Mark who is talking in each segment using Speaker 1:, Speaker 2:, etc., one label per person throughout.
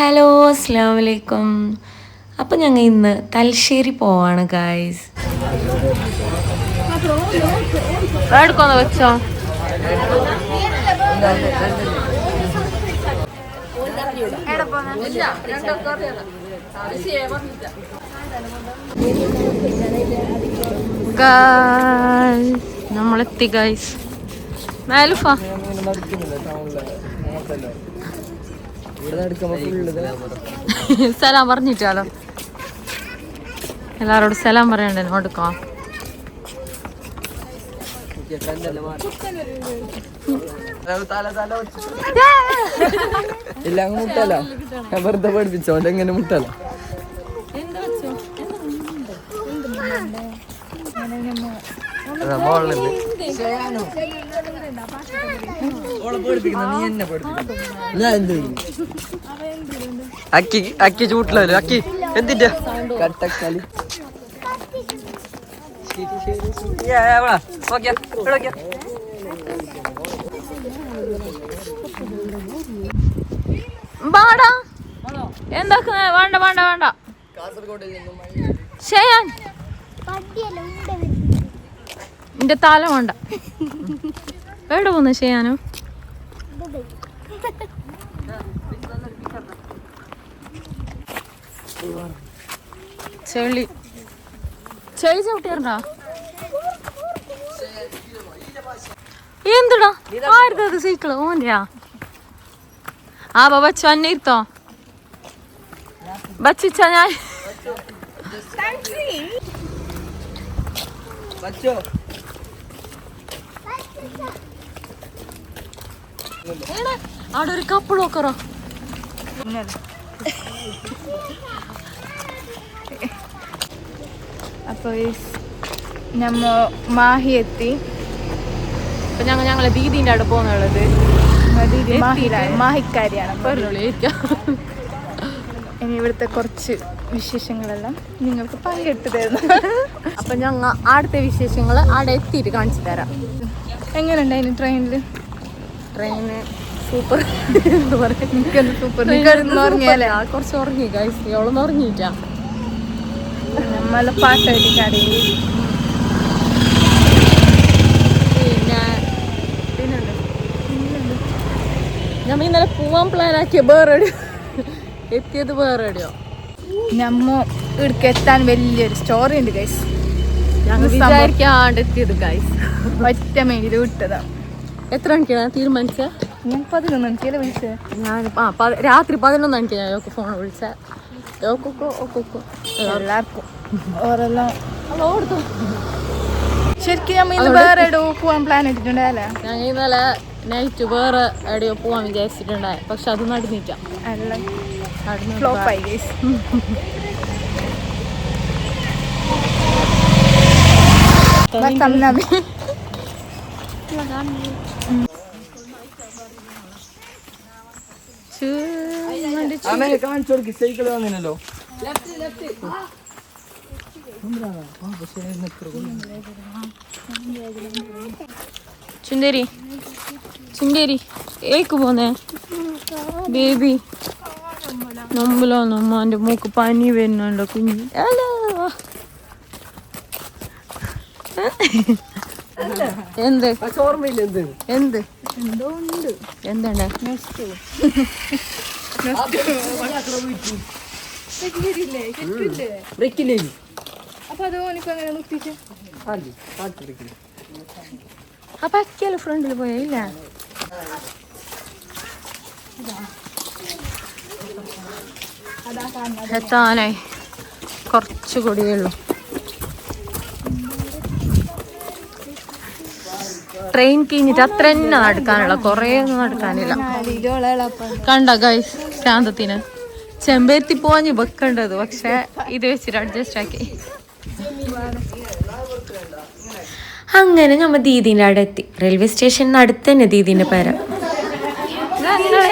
Speaker 1: Hello അസ്സാം വലൈക്കും അപ്പം ഞങ്ങൾ ഇന്ന് തലശ്ശേരി പോവാണ് ഗായ്സ് നമ്മളെത്തി ഗായ്സ് മാലുഫാ. സലാം പറഞ്ഞിട്ടാലോ? എല്ലാരോടും സലാം പറയണ്ടേ? കൊടുക്കാം
Speaker 2: ഇല്ല അങ്ങ് മുട്ടല? ഞാൻ വെറുതെ പഠിപ്പിച്ചോ എങ്ങനെ മുട്ടല?
Speaker 3: അക്കി അക്കി ചൂട്ടിലല്ലോ അക്കി എന്തിന്റെ
Speaker 2: കട്ടക്കളി
Speaker 1: എന്താക്കുന്ന വേണ്ട വേണ്ട വേണ്ട ചെയ്യാൻ എന്റെ തല വേണ്ട. എവിടെ പോന്നു ചെയ്യാനോ? ചെളി. ചെളി ചവിട്ടിയാ എന്തുടാ? ആരുത് സൈക്കിൾ? ഓന്റെയാ? ആ ഞാൻ
Speaker 2: ബച്ചോ
Speaker 1: അവിടെ ഒരു കപ്പിൾ നോക്കറോ
Speaker 4: അപ്പോൾ നമ്മ മാഹി എത്തി.
Speaker 1: അപ്പൊ ഞങ്ങൾ ഞങ്ങളെ ദീദിന്റെ അവിടെ പോകുന്നുള്ളത്
Speaker 4: ദീദി മാഹിയിലാണ് മാഹിക്കാരിയാണ് അപ്പോൾ ഇനി ഇവിടുത്തെ കുറച്ച് വിശേഷങ്ങളെല്ലാം നിങ്ങൾക്ക് പങ്കെടുത്തു തരുന്നു.
Speaker 1: അപ്പൊ ഞങ്ങൾ അവിടുത്തെ വിശേഷങ്ങൾ അവിടെ എത്തിയിട്ട് കാണിച്ചു തരാം.
Speaker 4: എങ്ങനെയുണ്ടായിരുന്നു ട്രെയിനിൽ
Speaker 1: ട്രെയിന് സൂപ്പർ എന്താ
Speaker 4: സൂപ്പർ ഉറങ്ങിയാലേ?
Speaker 1: കുറച്ച് ഉറങ്ങി ഗൈസ് ഇവളൊന്നും
Speaker 4: ഉറങ്ങിയില്ല
Speaker 1: പിന്നെ ഞമ്മ ഇന്നലെ പോവാൻ പ്ലാൻ ആക്കിയ വേറെ എത്തിയത് വേറെ എവിടെയോ
Speaker 4: നമ്മ ഇവിടേക്ക് എത്താൻ വലിയൊരു സ്റ്റോറി ഉണ്ട് ഗൈസ്
Speaker 1: ഞങ്ങൾ
Speaker 4: സംസാരിക്കാണ്ട്
Speaker 1: വിചാരിക്കാണ്ട് എത്തിയത് ഗൈസ്
Speaker 4: ഒറ്റ മെയിൽ വിട്ടതാ.
Speaker 1: എത്ര മണിക്കാണ് തീരുമാനിച്ച?
Speaker 4: ഞാൻ പതിനൊന്ന് മണിക്കല്ലേ വിളിച്ചത്
Speaker 1: ഞാൻ ആ പ- രാത്രി പതിനൊന്ന് മണിക്ക് ഞാൻ യോക്ക് ഫോൺ വിളിച്ച. യോക്കൊക്കെ ഒക്കൊക്കെ
Speaker 4: എല്ലാവർക്കും. ഓരെല്ലാം
Speaker 1: അത് ഓടുത്തു.
Speaker 4: ശരിക്കും നമ്മൾ ഇന്ന് വേറെ എവിടെ പോകാൻ പ്ലാൻ ഇട്ടിട്ടുണ്ടല്ലേ
Speaker 1: ഞങ്ങൾ ഇന്നലെ നൈറ്റ് വേറെ എവിടെയോ പോവാൻ വിചാരിച്ചിട്ടുണ്ടായി. പക്ഷെ അത് നടന്നില്ല.
Speaker 4: എല്ലാം
Speaker 1: നടന്നു
Speaker 4: ഫ്ലോപ്പ് ആയി ഗൈസ് നബി
Speaker 2: അമ്മേ കാണിച്ചു കൊടുക്ക് സൈക്കിൾ വന്നില്ലല്ലോ
Speaker 1: ചുണ്ടേരി. ചുണ്ടേരി. ഏക്ക് പോന്നേ? ബേബി. നമ്പലോ നമ്മ എന്റെ മൂക്ക് പനി വരുന്നുണ്ടോ കുഞ്ഞു? അല്ല എന്ത്?
Speaker 2: ഓർമ്മയില്ല എന്ത്?
Speaker 1: എന്ത്? എന്താണ്?
Speaker 2: ബ്രേക്കില്ലേ
Speaker 4: അപ്പൊ അത് ഓനിപ്പോ അങ്ങനെ
Speaker 1: അപ്പൊ അക്കിയാലും ഫ്രണ്ടിൽ പോയില്ല എത്താനായി. കുറച്ച് കൂടിയേ ഉള്ളൂ. ട്രെയിൻ കഴിഞ്ഞിട്ട് അത്ര തന്നെ നടക്കാനുള്ള കുറേ ഒന്നും നടക്കാനില്ല. കണ്ട ഗൈസ് ശാന്തത്തിന് ചെമ്പേത്തി പോവാഞ്ഞ് വെക്കേണ്ടത് പക്ഷെ ഇത് വെച്ചിട്ട് അഡ്ജസ്റ്റ് ആക്കി. അങ്ങനെ നമ്മ ദീദിന്റെ അവിടെ എത്തി. റെയിൽവേ സ്റ്റേഷനിന് അടുത്ത് തന്നെ ദീദിന്റെ പേര. ഞങ്ങൾ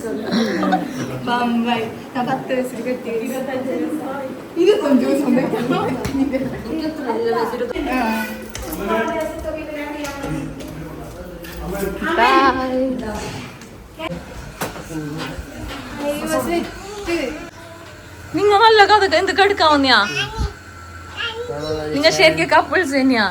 Speaker 1: guys. അയ്യോ.
Speaker 4: ബംബായി ഞാൻ പത്ത് വയസ്സിൽ കെട്ടി. ഇരുപത്തഞ്ച് ദിവസം
Speaker 1: നിങ്ങ നല്ല കഥ എന്ത് കെടുക്കാൻ വന്നിയാ? നിങ്ങ ശരിക്കും കപ്പിൾസ് തന്നെയാ?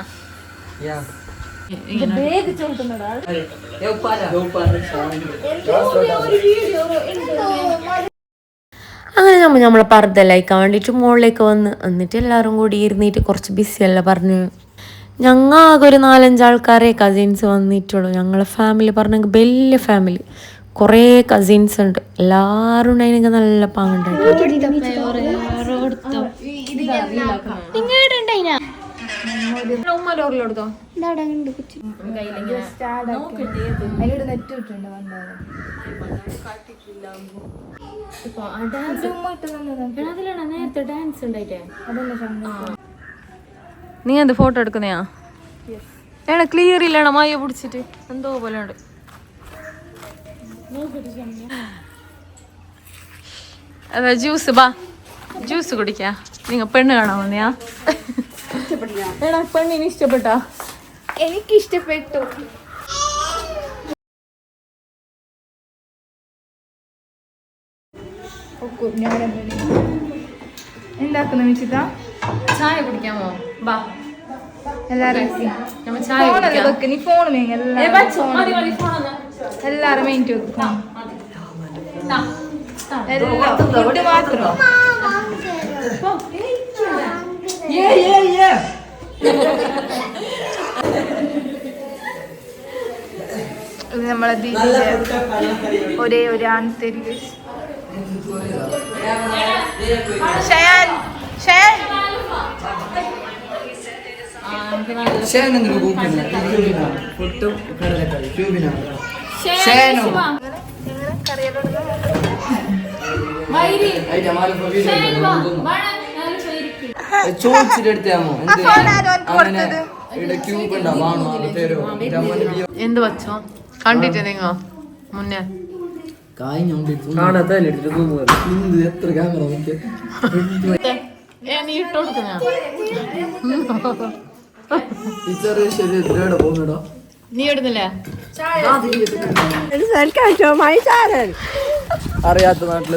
Speaker 5: അങ്ങനെ നമ്മൾ നമ്മളെ പർദ്ദലായിക്കാൻ വേണ്ടിയിട്ട് മുകളിലേക്ക് വന്ന് എന്നിട്ട് എല്ലാവരും കൂടി ഇരുന്നിട്ട് കുറച്ച് ബിസിയല്ല പറഞ്ഞു ഞങ്ങൾ ആകെ ഒരു നാലഞ്ച് ആൾക്കാരെ കസിൻസ് വന്നിട്ടുള്ളൂ ഞങ്ങളെ ഫാമിലി പറഞ്ഞെങ്കിൽ വലിയ ഫാമിലി കുറേ കസിൻസ് ഉണ്ട് എല്ലാവരും ഉണ്ടായിരുന്നെങ്കിൽ നല്ല പാങ്ങുണ്ടായിട്ട് നേരത്തെ ഡാൻസ് ഉണ്ടായിട്ടേ
Speaker 1: നീ എന്ത് ഫോട്ടോ എടുക്കുന്നയാ? എടാ ക്ലിയർ ഇല്ലണ മായ പിടിച്ചിട്ട്. എന്തോ പോലെ ഉണ്ട്. അതെ ജ്യൂസ് ബാ. ജ്യൂസ് കുടിക്കാ. നിങ്ങ പെണ്ണ് കാണാൻ വന്നിയാ? എടാ പെണ്ണിന് ഇഷ്ടപ്പെട്ടാ?
Speaker 4: എനിക്ക് ഇഷ്ടപ്പെട്ടു. എന്താക്കുന്ന വിശിത
Speaker 1: ചായ കുടിക്കാമോ? ബാ
Speaker 4: എല്ലാരും ഫോണല്ലേ വെക്ക് നീ ഫോൺ
Speaker 1: ഒന്ന്.
Speaker 4: എല്ലാരും മെയിന്റ് വെക്കും
Speaker 1: ദാ.
Speaker 4: എല്ലാം yeah, yeah. ഇത് നമ്മളെ ദീദിന്റെ ഒരേ ഒരു ആൺതരിക ഷയാൻ ഷയാൻ.
Speaker 2: ഫുട്ടും കടലക്കറി. ക്യൂബിനാണ് ഷേനോ അതിന്റെ അങ്ങനെ ഇവിടെ ക്യൂബ് ഉണ്ടാവും
Speaker 1: എന്ത് വച്ചോ കണ്ടിട്ട് നിങ്ങ? മുന്നേ.
Speaker 2: എത്ര ക്യാമറ
Speaker 1: നീ ഇട്ട് കൊടുക്കുന്ന? ഇടുന്നില്ലേ?
Speaker 2: അറിയാത്ത
Speaker 1: നാട്ടിൽ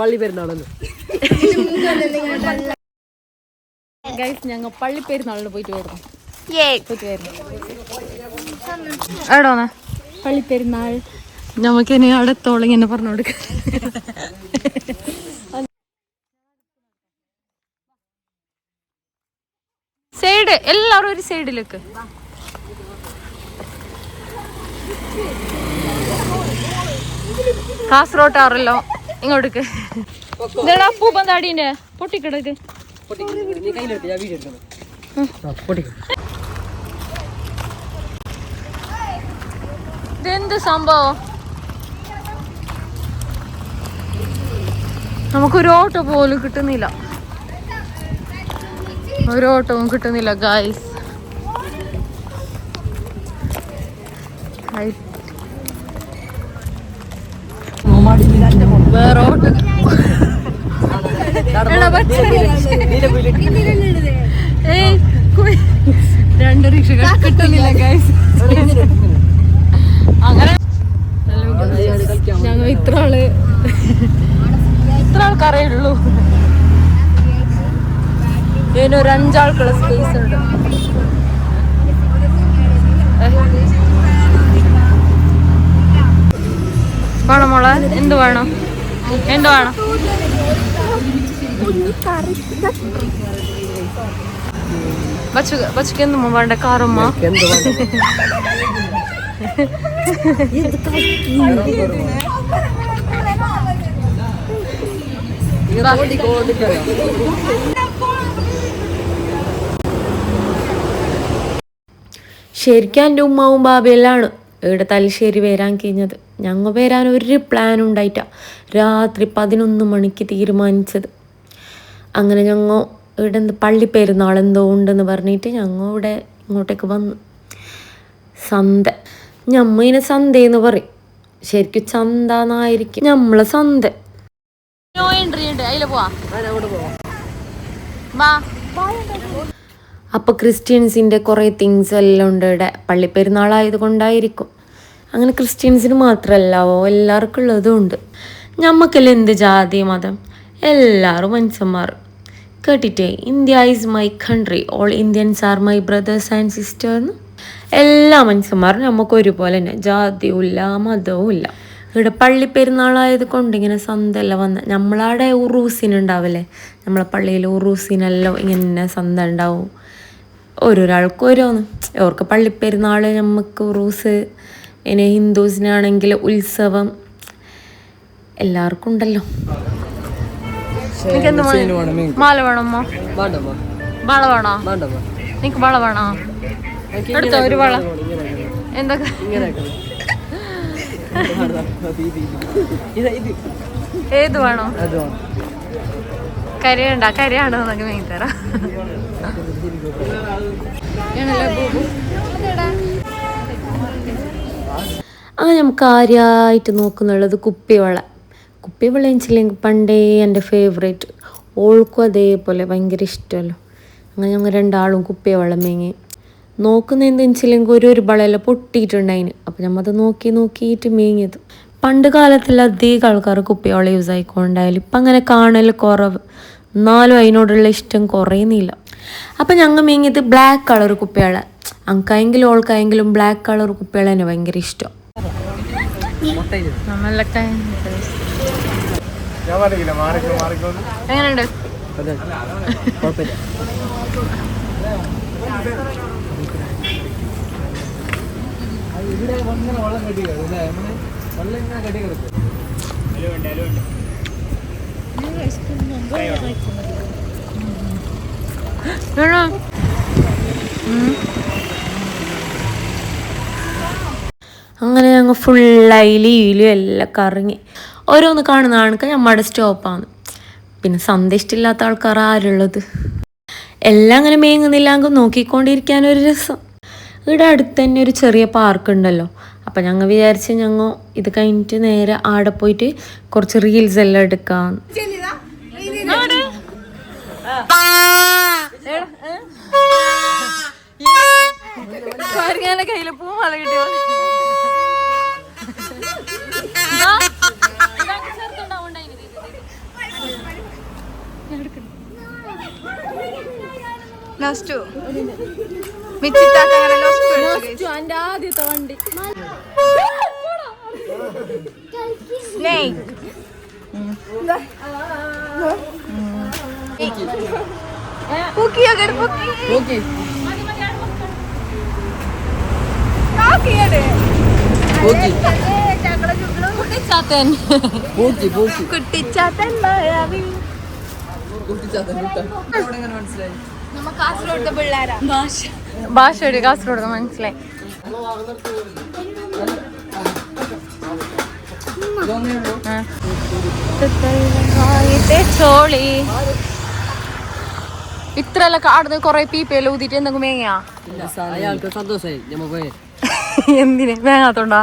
Speaker 3: പള്ളി പെരുന്നാളെന്ന്
Speaker 1: ഗൈസ് ഞങ്ങൾ പള്ളി പെരുന്നാളിന് പോയിട്ട് വരണം പോയിട്ട് വരുന്നു. എവിടെ പള്ളിപ്പെരുന്നാൾ
Speaker 5: പള്ളി പെരുന്നാൾ
Speaker 1: നമുക്ക് ഇനി അടുത്തോളം ഇങ്ങനെ പറഞ്ഞു കൊടുക്ക. സൈഡ് എല്ലാവരും ഒരു സൈഡിലേക്ക്. കാസർഗോട്ടാറല്ലോ ഇങ്ങോട്ടേക്ക്.
Speaker 3: നീ കയ്യിലെടുത്ത് ഞാൻ വീഡിയോ എടുക്കണം
Speaker 1: ഇതെന്ത് സംഭവം? നമുക്കൊരു ഓട്ടോ പോലും കിട്ടുന്നില്ല. ഒരു ഓട്ടവും കിട്ടുന്നില്ല ഗായ്സ് വേറെ ഓട്ടോ ഏയ് കുയ്. രണ്ട് റിക്ഷകൾ കിട്ടുന്നില്ല ഗായ്സ് അങ്ങനെ ഞങ്ങൾ ഇത്ര ആൾ. ഇത്ര ആൾക്കാരേ ഉള്ളൂ. ഇതിനൊരു അഞ്ചാൾക്കുള്ള സ്പേസ് ഉണ്ട്. വേണം മോളെ എന്ത് വേണം? എന്ത് വേണം ബച്ചു ബച്ചുക്ക് എന്ത് വേണ്ട? കാറമ്മ?
Speaker 5: ശരിക്കും എന്റെ ഉമ്മാവും ബാബയെല്ലാണ് ഇവിടെ തലശ്ശേരി വരാൻ കഴിഞ്ഞത്. ഞങ്ങൾ വരാൻ ഒരു പ്ലാൻ ഉണ്ടായിട്ട. രാത്രി പതിനൊന്ന് മണിക്ക് തീരുമാനിച്ചത്. അങ്ങനെ ഞങ്ങൾ ഇവിടെ എന്ത് പള്ളി പെരുന്നാൾ എന്തോ ഉണ്ടെന്ന് പറഞ്ഞിട്ട് ഞങ്ങൾ ഇവിടെ ഇങ്ങോട്ടേക്ക് വന്നു. സന്ത. ഞമ്മ സന്ത എന്ന് പറയും. ശരിക്കും ചന്താന്നായിരിക്കും. നമ്മളെ സന്ത.
Speaker 1: അപ്പൊ എൻട്രി ഉണ്ട്. അതിൽ പോവാ. വാ.
Speaker 5: അപ്പോൾ ക്രിസ്ത്യൻസിന്റെ കുറേ തിങ്സ് എല്ലാം ഉണ്ട് ഇവിടെ. പള്ളിപ്പെരുന്നാളായത് കൊണ്ടായിരിക്കും. അങ്ങനെ ക്രിസ്ത്യൻസിന് മാത്രമല്ല എല്ലാവർക്കും ഉള്ളതും ഉണ്ട്. ഞമ്മക്കെല്ലാം എന്ത് ജാതി മതം? എല്ലാവരും മനുഷ്യന്മാർ. കേട്ടിട്ടേ India is my country all Indians are my brothers and sisters എല്ലാ മനുഷ്യന്മാരും നമുക്ക് ഒരുപോലെ തന്നെ. ജാതിയും ഇല്ല മതവും ഇല്ല ഇവിടെ പള്ളി പെരുന്നാളായത് കൊണ്ട് ഇങ്ങനെ സന്തല്ല വന്ന്. നമ്മളവിടെ ഉറൂസിനുണ്ടാവില്ലേ നമ്മളെ പള്ളിയിൽ ഉറൂസിനെല്ലാം ഇങ്ങനെ സന്ത ഉണ്ടാവും. ഓരോരാൾക്കും ഓരോന്ന്. അവർക്ക് പള്ളിപ്പെരുന്നാൾ നമുക്ക് ഉറൂസ്. പിന്നെ ഹിന്ദുസിനാണെങ്കിൽ ഉത്സവം എല്ലാവർക്കും ഉണ്ടല്ലോ
Speaker 1: മാല വേണോ അമ്മ
Speaker 3: വേണ്ടമ്മ
Speaker 1: വള വേണോ നിനക്ക് വള വേണോ എടുത്തോ ഒരു വള എന്തൊക്കെ ഏത് വേണോ
Speaker 3: അത് വേണം.
Speaker 1: കരയുണ്ട കരയാണോ എന്നൊക്കെ തരാം
Speaker 5: അങ്ങനെ നമുക്ക് കാര്യമായിട്ട് നോക്കുന്നുള്ളത് കുപ്പിവള. കുപ്പിവള വെച്ചില്ലെങ്കിൽ പണ്ടേ എന്റെ ഫേവറേറ്റ് ഓൾക്കും അതേപോലെ ഭയങ്കര ഇഷ്ടമല്ലോ. അങ്ങനെ ഞങ്ങൾ രണ്ടാളും കുപ്പിവള മേങ്ങി. നോക്കുന്നതെന്ന് വെച്ചില്ലെങ്കിൽ ഒരു ഒരു വളയെല്ലാം പൊട്ടിയിട്ടുണ്ടായിന്. അപ്പം ഞമ്മത് നോക്കി നോക്കിയിട്ട് മേങ്ങിയത്. പണ്ട് കാലത്തിൽ അധികം ആൾക്കാർ കുപ്പിവള യൂസ് ആയിക്കൊണ്ടായാലും ഇപ്പം അങ്ങനെ കാണൽ കുറവ്. എന്നാലും അതിനോടുള്ള ഇഷ്ടം കുറയുന്നില്ല. അപ്പം ഞങ്ങൾ മേങ്ങിയത് ബ്ലാക്ക് കളർ കുപ്പിവള. അങ്കായെങ്കിലും ഓൾക്കായെങ്കിലും ബ്ലാക്ക് കളർ കുപ്പിവള തന്നെ ഭയങ്കര ഇഷ്ടം.
Speaker 1: നമ്മളൊക്കെ എങ്ങനെയുണ്ട്?
Speaker 3: അതെ. കുഴപ്പമില്ല.
Speaker 1: വേണോ?
Speaker 5: അങ്ങനെ ഞങ്ങൾ ഫുള്ളായി ഈലും എല്ലാം കറങ്ങി ഓരോന്ന് കാണുന്ന ആൾക്ക് നമ്മുടെ സ്റ്റോപ്പാണ് പിന്നെ സന്ധ്യ ഇഷ്ടമില്ലാത്ത ആൾക്കാർ ആരുള്ളത് എല്ലാം അങ്ങനെ മേങ്ങുന്നില്ലെങ്കിൽ നോക്കിക്കൊണ്ടിരിക്കാൻ ഒരു രസം ഇവിടെ അടുത്ത് തന്നെ ഒരു ചെറിയ പാർക്ക് ഉണ്ടല്ലോ അപ്പം ഞങ്ങൾ വിചാരിച്ച് ഞങ്ങൾ ഇത് കഴിഞ്ഞിട്ട് നേരെ ആടെ പോയിട്ട് കുറച്ച് റീൽസ് എല്ലാം എടുക്കാം
Speaker 1: കയ്യിൽ പൂ മല കിട്ടിയോ
Speaker 4: ലോസ്റ്റു മിച്ചിത്താത്ത അങ്ങനെ ലോസ്റ്റു
Speaker 1: എന്റെ ആദ്യത്തെ വണ്ടി.
Speaker 4: സ്നേക് പൂക്കിയൊക്കെ പൂക്കി
Speaker 3: നോക്കി.
Speaker 4: കാക്കിയടെ
Speaker 3: നോക്കി.
Speaker 1: ചാത്തൻ
Speaker 3: പൂക്കി,
Speaker 4: കുട്ടിച്ചാത്തൻ.
Speaker 3: കുട്ടിച്ചാത്തൻ, എങ്ങനെ മനസ്സിലായി?
Speaker 4: നമ്മ കാസർഗോഡത്തെ പിള്ളേരാ.
Speaker 1: ഭാഷ. ഭാഷയുടെ കാസർഗോഡ് മനസ്സിലായി. ചോളി. ഇത്രല്ല കാടുന്ന് കൊറേ പീപ്പയെല്ലാം ഊതിട്ട് എന്തെങ്കിലും മേങ്ങയാ
Speaker 3: സന്തോഷായി സന്തോഷമായി. ഞമ്മ പോയെ.
Speaker 1: എന്തിന്? മേങ്ങാത്തോണ്ടാ?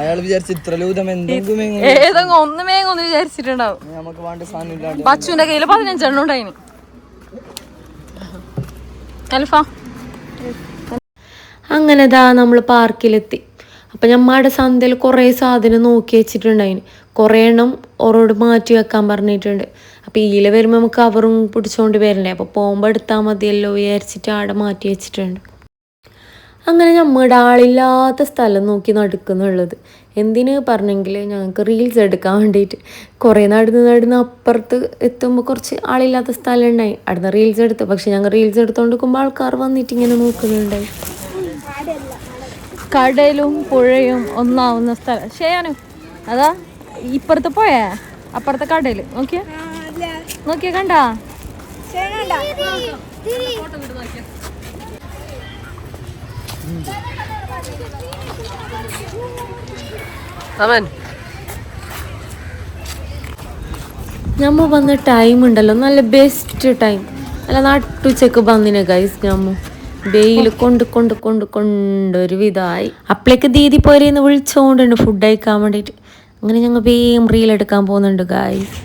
Speaker 2: അയാൾ വിചാരിച്ചു ഇത്ര ലൂതം എന്തെങ്കിലും
Speaker 1: ഏതെങ്കിലും ഒന്ന് മേങ്ങൊന്ന് വിചാരിച്ചിട്ടുണ്ടാവും.
Speaker 2: നമുക്ക് വേണ്ട സാധനം ഇല്ലാണ്ട്
Speaker 1: ബച്ചുവിന്റെ കയ്യിൽ പതിനഞ്ചെണ്ണം ഉണ്ടായിന് അൽഫ.
Speaker 5: അങ്ങനെ ദാ നമ്മൾ പാർക്കിലെത്തി. അപ്പം ഞമ്മയുടെ സന്ധ്യയിൽ കുറേ സാധനം നോക്കി വെച്ചിട്ടുണ്ടായിന് കുറേ എണ്ണം ഓറോട് മാറ്റി വെക്കാൻ പറഞ്ഞിട്ടുണ്ട്. അപ്പോൾ ഈല വരുമ്പോൾ നമുക്ക് കവറും പിടിച്ചുകൊണ്ട് വരണ്ടേ? അപ്പോൾ പോകുമ്പോൾ എടുത്താൽ മതിയല്ലോ വിചാരിച്ചിട്ട് ആടെ മാറ്റി വെച്ചിട്ടുണ്ട്. അങ്ങനെ നമ്മുടെ ആളില്ലാത്ത സ്ഥലം നോക്കി നടക്കുന്നുള്ളത്. എന്തിന് പറഞ്ഞെങ്കിൽ ഞങ്ങൾക്ക് റീൽസ് എടുക്കാൻ വേണ്ടിയിട്ട് കുറേ നടന്ന് നടന്ന് അപ്പുറത്ത് എത്തുമ്പോൾ കുറച്ച് ആളില്ലാത്ത സ്ഥലം ഉണ്ടായി അവിടുന്ന് റീൽസ് എടുത്തു. പക്ഷെ ഞങ്ങൾ റീൽസ് എടുത്തുകൊണ്ട് നിൽക്കുമ്പോൾ ആൾക്കാർ വന്നിട്ട് ഇങ്ങനെ നോക്കുന്നുണ്ടായി.
Speaker 1: കടലും പുഴയും ഒന്നാവുന്ന സ്ഥലം. ശരിയാനു അതാ ഇപ്പുറത്ത് പോയേ? അപ്പുറത്തെ കടയിൽ നോക്കിയ? നോക്കിയ കണ്ടാ?
Speaker 3: അവൻ
Speaker 5: ഞമ്മ വന്ന ടൈം ഉണ്ടല്ലോ. നല്ല ബെസ്റ്റ് ടൈം നല്ല നട്ടുച്ചക്ക് വന്നിന് ഗൈസ് ഞമ്മ. വെയിൽ കൊണ്ട് കൊണ്ട് കൊണ്ട് കൊണ്ട് വിധമായി. അപ്പളേക്ക് ദീദി പോരെന്ന് വിളിച്ചോണ്ടുണ്ട് ഫുഡ് കഴിക്കാൻ വേണ്ടിയിട്ട് അങ്ങനെ ഞങ്ങൾ വേഗം റീൽ എടുക്കാൻ പോകുന്നുണ്ട് ഗായ്സ്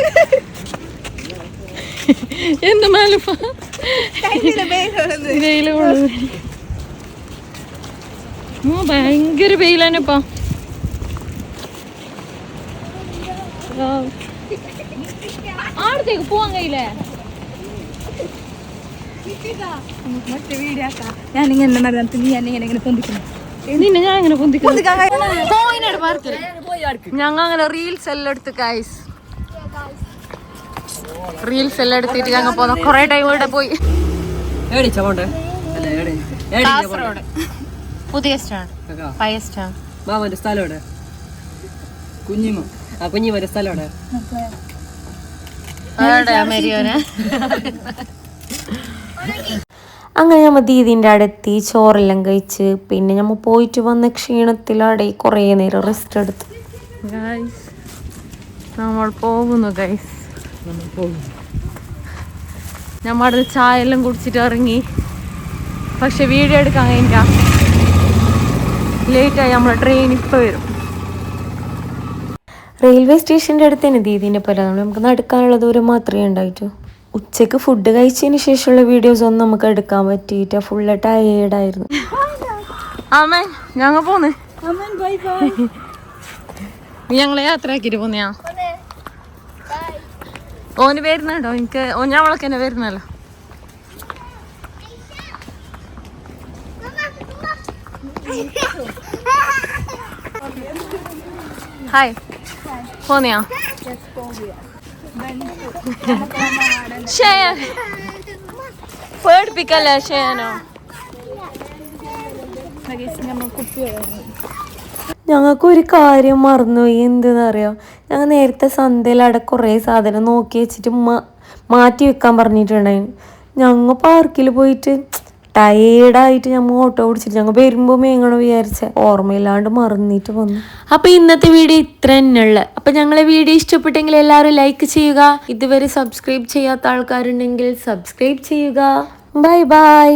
Speaker 1: എന്ത് മേലപ്പ? വെയിൽ വെയിലാണ് ഇപ്പൊ ഭയങ്കര ആടത്തേക്ക് പോവാൻ കഴിയില്ലേ?
Speaker 4: മറ്റേ ഞാനിങ്ങനെ നടന്നിട്ട് നീ എന്നെ ഇങ്ങനെ ഇങ്ങനെ പൊന്തിക്കുന്നു.
Speaker 1: നിന്നെ ഞാൻ അങ്ങനെ പൊന്തിക്കുന്നു. ഞങ്ങ അങ്ങനെ റീൽസ് എല്ലാം എടുത്ത് ഗൈസ് റീൽസ് എല്ലാം എടുത്തിട്ട് ഞങ്ങൾ പോന്ന. കൊറേ ടൈം ഇവിടെ പോയി. കാസർഗോഡ്. പുതിയ
Speaker 3: മാമന്റെ സ്ഥലം എവിടെ?
Speaker 2: കുഞ്ഞിമ?
Speaker 3: ആ കുഞ്ഞിമാന്റെ സ്ഥലം എവിടെ?
Speaker 1: അവിടെ മെരിയോനെ?
Speaker 5: അങ്ങനെ നമ്മൾ ദീദീന്റെ അടുത്ത് ചോറെല്ലാം കഴിച്ച് പിന്നെ നമ്മൾ പോയിട്ട് വന്ന ക്ഷീണത്തിലാടെ കുറേ നേരം റെസ്റ്റ് എടുത്തു.
Speaker 1: നമ്മൾ പോകുന്നു ഗൈസ് നമ്മൾ ചായ എല്ലാം കുടിച്ചിട്ട് ഇറങ്ങി. പക്ഷെ വീഡിയോ എടുക്കാൻ കഴിഞ്ഞ ലേറ്റായി നമ്മളെ ട്രെയിൻ ഇപ്പൊ വരും.
Speaker 5: റെയിൽവേ സ്റ്റേഷന്റെ അടുത്ത് തന്നെ ദീദീന്റെ പോലെ നമുക്ക് നടക്കാനുള്ള ദൂരം മാത്രമേ ഉണ്ടായിട്ടു. ഉച്ചയ്ക്ക് ഫുഡ് കഴിച്ചതിന് ശേഷമുള്ള വീഡിയോസ് ഒന്നും നമുക്ക് എടുക്കാൻ പറ്റിയിട്ട് ഫുള്ള് ടയേർഡായിരുന്നു
Speaker 1: ആമേ ഞങ്ങൾ പോന്ന്. ഞങ്ങളെ യാത്രയാക്കിട്ട് പോന്നെയാ? ഓന് വരുന്നുണ്ടോ? എനിക്ക് ഓ ഞങ്ങളൊക്കെ തന്നെ വരുന്നല്ലോ. ഹായ് പോന്നെയാ ഷേയ പേടിപ്പിക്കല്ലേ
Speaker 5: ഞങ്ങൾക്ക് ഒരു കാര്യം മറന്നുപോയി. എന്തെന്നറിയോ? ഞങ്ങൾ നേരത്തെ സന്ധ്യയിൽ അവിടെ കുറേ സാധനം നോക്കി വെച്ചിട്ട് മാറ്റി വെക്കാൻ പറഞ്ഞിട്ടുണ്ടായിരുന്നു. ഞങ്ങൾ പാർക്കിൽ പോയിട്ട് ടയേർഡായിട്ട് ഞമ്മ ഓട്ടോ ഓടിച്ചിട്ട് ഞങ്ങൾ വരുമ്പോൾ മേങ്ങണോ വിചാരിച്ച. ഓർമ്മയില്ലാണ്ട് മറന്നിട്ട് വന്നു. അപ്പൊ ഇന്നത്തെ വീഡിയോ ഇത്ര തന്നെയുള്ള. അപ്പൊ ഞങ്ങളെ വീഡിയോ ഇഷ്ടപ്പെട്ടെങ്കിൽ എല്ലാവരും ലൈക്ക് ചെയ്യുക. ഇതുവരെ സബ്സ്ക്രൈബ് ചെയ്യാത്ത ആൾക്കാരുണ്ടെങ്കിൽ സബ്സ്ക്രൈബ് ചെയ്യുക. Bye bye